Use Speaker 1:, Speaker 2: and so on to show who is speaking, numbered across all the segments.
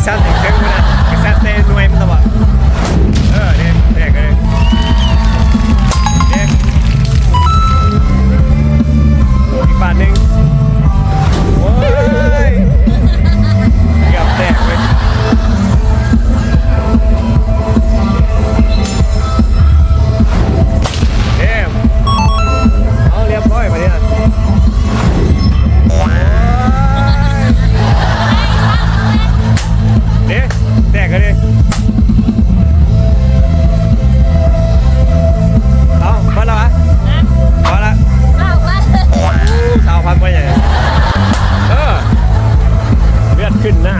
Speaker 1: Cassandra, Cassandra, Cassandra é, não é muito Good night.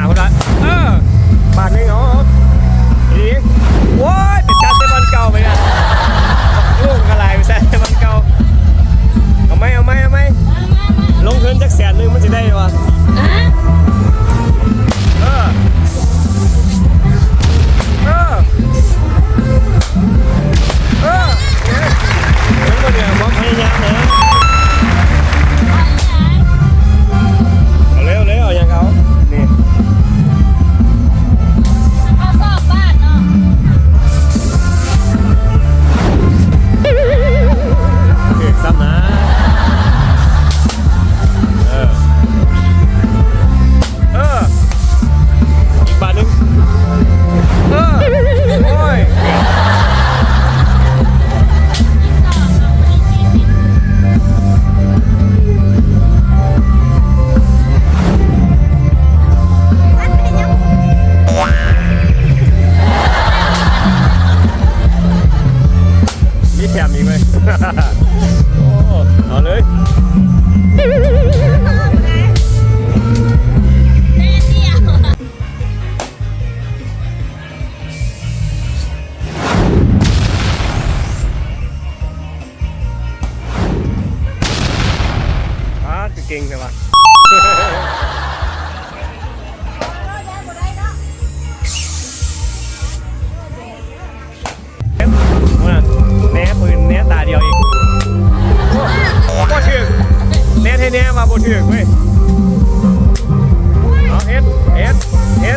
Speaker 1: แชมอีกไหมโอ้เอาเลยเก่งใช่ไหม ตาเดียวเอง
Speaker 2: บ่
Speaker 1: ถึงเน่แท้ๆมาบ่ถึงเว้ยเอาเอสเฮ็เฮ็